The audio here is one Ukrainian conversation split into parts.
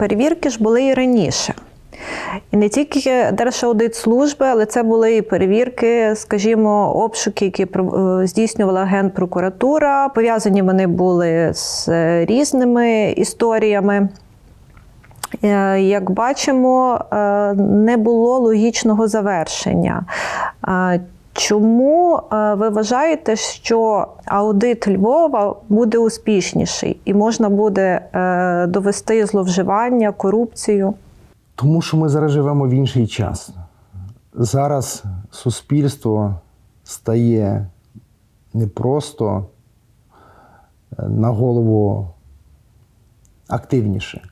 перевірки ж були і раніше. І не тільки Держаудитслужби, але це були і перевірки, скажімо, обшуки, які е, здійснювала Генпрокуратура. Пов'язані вони були з е, різними історіями. Е, Як бачимо, не було логічного завершення. Чому е, ви вважаєте, що аудит Львова буде успішніший і можна буде е, довести зловживання, корупцію? Тому що ми зараз живемо в інший час. Зараз суспільство стає не просто е, на голову активніше,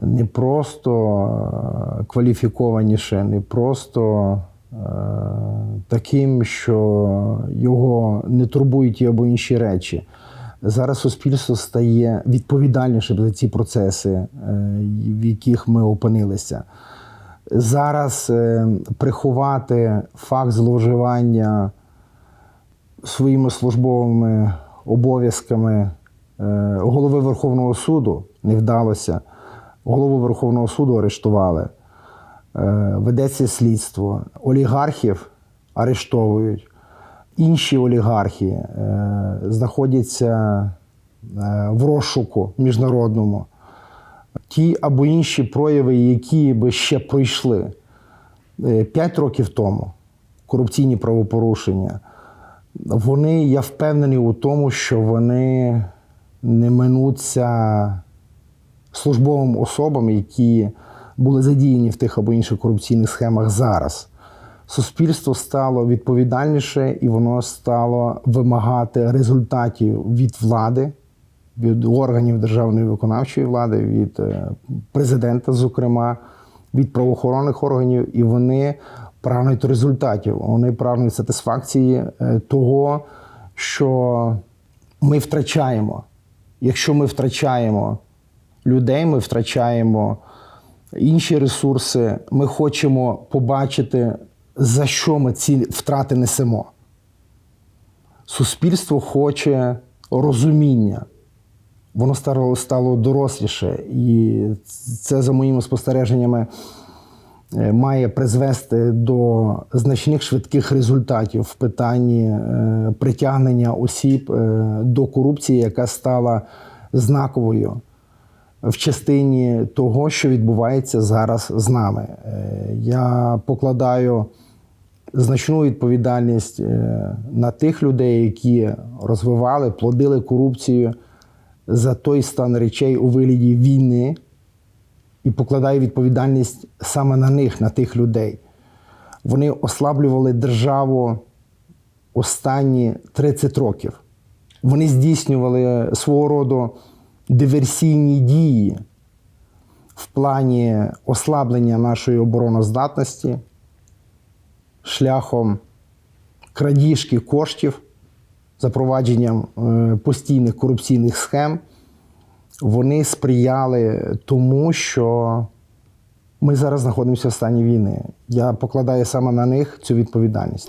не просто кваліфікованіше, не просто таким, що його не турбують ті або інші речі. Зараз суспільство стає відповідальнішим за ці процеси, е, в яких ми опинилися. Зараз е, приховати факт зловживання своїми службовими обов'язками е, голови Верховного суду не вдалося. Голову Верховного суду арештували. Е, Ведеться слідство. Олігархів арештовують. Інші олігархи е, знаходяться е, в розшуку міжнародному. Ті або інші прояви, які би ще пройшли е, 5 років тому, корупційні правопорушення, вони, я впевнений у тому, що вони не минуться службовим особам, які були задіяні в тих або інших корупційних схемах зараз. Суспільство стало відповідальніше і воно стало вимагати результатів від влади, від органів державної виконавчої влади, від е, президента, зокрема, від правоохоронних органів, і вони прагнуть результатів. Вони прагнуть сатисфакції е, того, що ми втрачаємо. Якщо ми втрачаємо людей, ми втрачаємо інші ресурси. Ми хочемо побачити, за що ми ці втрати несемо. Суспільство хоче розуміння. Воно стало, стало доросліше, і це, за моїми спостереженнями, е, має призвести до значних швидких результатів в питанні е, притягнення осіб е, до корупції, яка стала знаковою в частині того, що відбувається зараз з нами. Е, Я покладаю значну відповідальність е, на тих людей, які розвивали, плодили корупцію за той стан речей у вигляді війни, і покладаю відповідальність саме на них, на тих людей. Вони ослаблювали державу останні 30 років. Вони здійснювали свого роду диверсійні дії в плані ослаблення нашої обороноздатності шляхом крадіжки коштів, запровадженням е, постійних корупційних схем. Вони сприяли тому, що ми зараз знаходимося в стані війни. Я покладаю саме на них цю відповідальність.